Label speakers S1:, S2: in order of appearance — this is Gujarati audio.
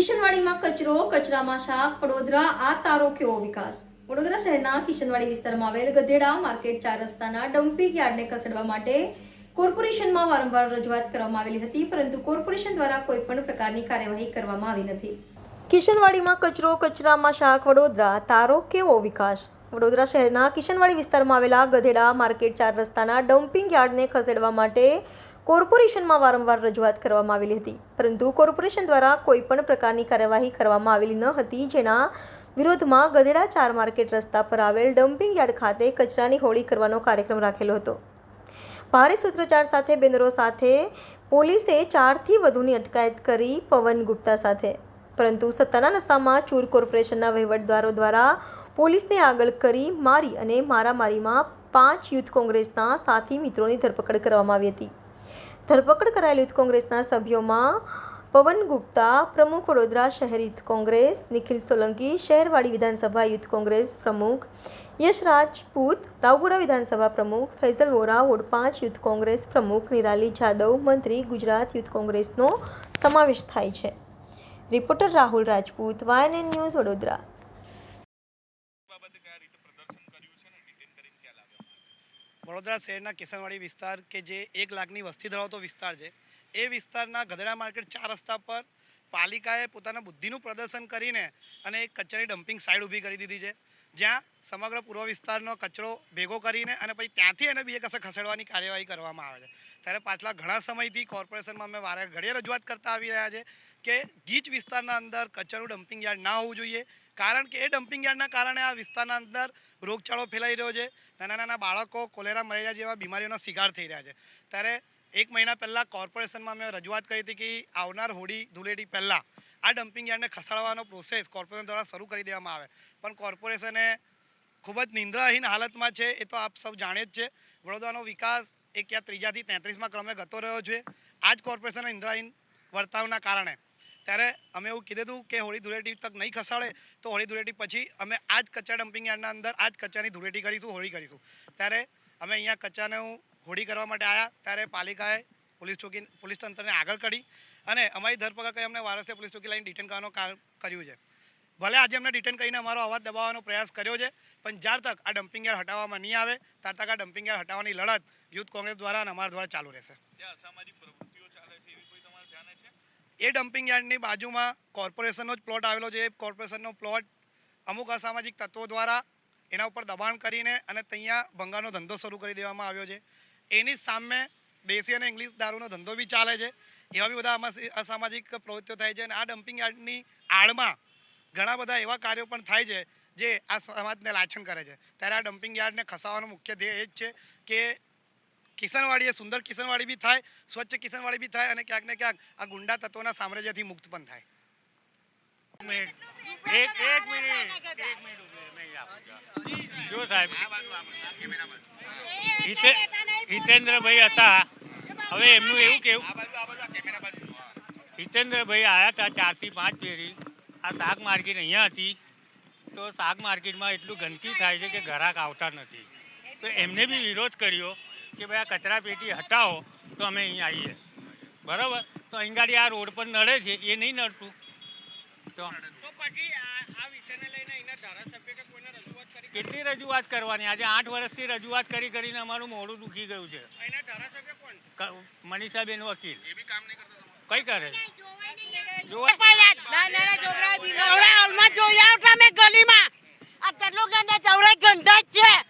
S1: કિશનવાડીમાં કચરો, કચરામાં શાક, વડોદરા, આ તારો કેવો વિકાસ? વડોદરા શહેરના કિશનવાડી વિસ્તારમાં આવેલ ગધેડા માર્કેટ ચાર રસ્તાના ડમ્પિંગ યાર્ડને ખસેડવા માટે કોર્પોરેશનમાં વારંવાર રજૂઆત કરવામાં આવેલી હતી, પરંતુ કોર્પોરેશન દ્વારા કોઈ પણ પ્રકારની કાર્યવાહી કરવામાં આવી નથી. કિશનવાડીમાં કચરો, કચરામાં શાક, વડોદરા, તારો કેવો વિકાસ? વડોદરા શહેરના કિશનવાડી વિસ્તારમાં આવેલા ગધેડા માર્કેટ ચાર રસ્તાના ડમ્પિંગ યાર્ડને ખસેડવા માટે કોર્પોરેશનમાં વારંવાર રજૂઆત કરવામાં આવેલી હતી. પરંતુ કોર્પોરેશન દ્વારા કોઈ પણ પ્રકારની કાર્યવાહી કરવામાં આવેલી ન હતી, જેના વિરોધમાં ગધેડા ચાર માર્કેટ રસ્તા પર આવેલ ડમ્પિંગ યાર્ડ ખાતે કચરાની હોળી કરવાનો કાર્યક્રમ રાખેલો હતો. ભારે સૂત્રોચ્ચાર સાથે બેનરો સાથે પોલીસે ચારથી વધુની અટકાયત કરી પવન ગુપ્તા સાથે. પરંતુ સત્તાના નશામાં ચૂર કોર્પોરેશનના વહીવટદારો દ્વારા પોલીસને આગળ કરી મારી અને મારામારીમાં પાંચ યુથ કોંગ્રેસના સાથી મિત્રોની ધરપકડ કરવામાં આવી હતી. ધરપકડ કરાયેલ યુથ કોંગ્રેસના સભ્યોમાં પવન ગુપ્તા, પ્રમુખ વડોદરા શહેર યુથ કોંગ્રેસ, નિખિલ સોલંકી, શહેરવાડી વિધાનસભા યુથ કોંગ્રેસ પ્રમુખ, યશ રાજપૂત, રાવપુરા વિધાનસભા પ્રમુખ, ફૈઝલ વોરા, વોર્ડ પાંચ યુથ કોંગ્રેસ પ્રમુખ, નિરાલી જાદવ, મંત્રી, ગુજરાત યુથ કોંગ્રેસનો સમાવેશ થાય છે. Reporter Rahul Rajput, YNN news Vadodara
S2: બાબતે કયા રીતે પ્રદર્શન કર્યું છે ને ડિટેન કરીને ક્યાં લાવ્યા
S3: વડોદરા શહેરના કિશનવાડી વિસ્તાર કે જે એક લાખની વસ્તી ધરાવતો વિસ્તાર છે, એ વિસ્તારના ગધેડા માર્કેટ ચાર રસ્તા પર પાલિકાએ પોતાના બુદ્ધિનું પ્રદર્શન કરીને અને એક કચરાની ડમ્પિંગ સાઇડ ઊભી કરી દીધી છે. જ્યાં સમગ્ર પૂર્વ વિસ્તારનો કચરો ભેગો કરીને અને પછી ત્યાંથી એને બીજે કશે ખસેડવાની કાર્યવાહી કરવામાં આવે છે. ત્યારે પાછલા ઘણા સમયથી કોર્પોરેશનમાં અમે વારે ઘડીએ રજૂઆત કરતા આવી રહ્યા છે કે ગીચ વિસ્તારના અંદર કચરાનું ડમ્પિંગ યાર્ડ ના હોવું જોઈએ. કારણ કે એ ડમ્પિંગ યાર્ડના કારણે આ વિસ્તારના અંદર રોગચાળો ફેલાઈ રહ્યો છે. નાના નાના બાળકો કોલેરા, મલેરિયા જેવા બીમારીઓનો શિકાર થઈ રહ્યા છે. ત્યારે એક મહિના પહેલાં કોર્પોરેશનમાં મેં રજૂઆત કરી હતી કે આવનાર હોળી ધૂળેટી પહેલાં આ ડમ્પિંગ યાર્ડને ખસાડવાનો પ્રોસેસ કોર્પોરેશન દ્વારા શરૂ કરી દેવામાં આવે. પણ કોર્પોરેશને ખૂબ જ નિંદ્રાહીન હાલતમાં છે, એ તો આપ સૌ જાણે જ છે. વડોદરાનો વિકાસ એક યા ત્રીજાથી તેત્રીસમાં ક્રમે ગતો રહ્યો છે. આ જ કોર્પોરેશનના નિંદ્રાહીન વર્તાવના કારણે ત્યારે અમે એવું કીધું હતું કે હોળી ધૂળેટી તક નહીં ખસાડે, તો હોળી ધૂળેટી પછી અમે આ જ કચરા ડમ્પિંગ યાર્ડના અંદર આ જ કચરાની ધૂળેટી કરીશું, હોળી કરીશું. ત્યારે અમે અહીંયા કચરાને હોળી કરવા માટે આવ્યા ત્યારે પાલિકાએ પોલીસ ચોકી પોલીસ તંત્રને આગળ કરી અને અમારી ધરપકડ કરી અમને વારસે પોલીસ ચોકી લાઈન ડિટેન કરવાનું કાર, કર્યું છે. ભલે આજે અમને ડિટેન કરીને અમારો અવાજ દબાવવાનો પ્રયાસ કર્યો છે, પણ જ્યાર તક આ ડમ્પિંગ યાર્ડ હટાવવામાં નહીં આવે, ત્યાર તક આ ડમ્પિંગ યાર્ડ હટાવવાની લડત યુથ કોંગ્રેસ દ્વારા અને અમારા દ્વારા ચાલુ રહેશે
S2: જે અસામાજિક પ્રવૃત્તિઓ ચાલે છે એવી કોઈ તમારા ધ્યાને છે
S3: એ ડમ્પિંગ યાર્ડની બાજુમાં કોર્પોરેશનનો જ પ્લોટ આવેલો છે. એ કોર્પોરેશનનો પ્લોટ અમુક અસામાજિક તત્વો દ્વારા એના ઉપર દબાણ કરીને અને ત્યાં ભંગારનો ધંધો શરૂ કરી દેવામાં આવ્યો છે. એની સામે દેશી અને ઇંગ્લિશ દારૂનો ધંધો બી ચાલે છે. એવા બી બધા અસામાજિક પ્રવૃત્તિઓ થાય છે અને આ ડમ્પિંગ યાર્ડની આડમાં ઘણા બધા એવા કાર્યો પણ થાય છે જે આ સમાજને લાછન કરે છે. ત્યારે આ ડમ્પિંગ યાર્ડને ખસાવવાનો મુખ્ય ધ્યેય એ જ છે કે કિશનવાડી એ સુંદર કિસનવાડી બી થાય, સ્વચ્છ કિસનવાડી બી થાય અને ક્યાંક ને ક્યાંક આ ગુંડા તત્વોના સામ્રાજ્યથી મુક્ત પણ થાય.
S4: જો સાહેબ, હિતે, હિતેન્દ્રભાઈ હતા. હવે એમનું એવું કેવું? હિતેન્દ્રભાઈ આવ્યા હતા ચારથી પાંચ પેરી આ શાક માર્કેટ અહીંયા હતી. તો શાક માર્કેટમાં એટલું ગંદકી થાય છે કે ઘરાક આવતા નથી. તો એમને બી વિરોધ કર્યો. કે ભાઈ આ કચરા પેટી હટાવો તો અમે અહીં આવીએ. બરાબર? તો અહીં ગાડી આ રોડ પર નડે છે એ નહીં નડતું. તો કેટલી રજૂઆત કરવાની? આજે આઠ વર્ષથી રજૂઆત કરી કરીને અમારું મોડું દુખી ગયું છે. મનીષાબેન વકીલ. કઈ કરે
S5: ગલીમાં આ કેટલું ગંદા ચવડે ગંદા જ છે.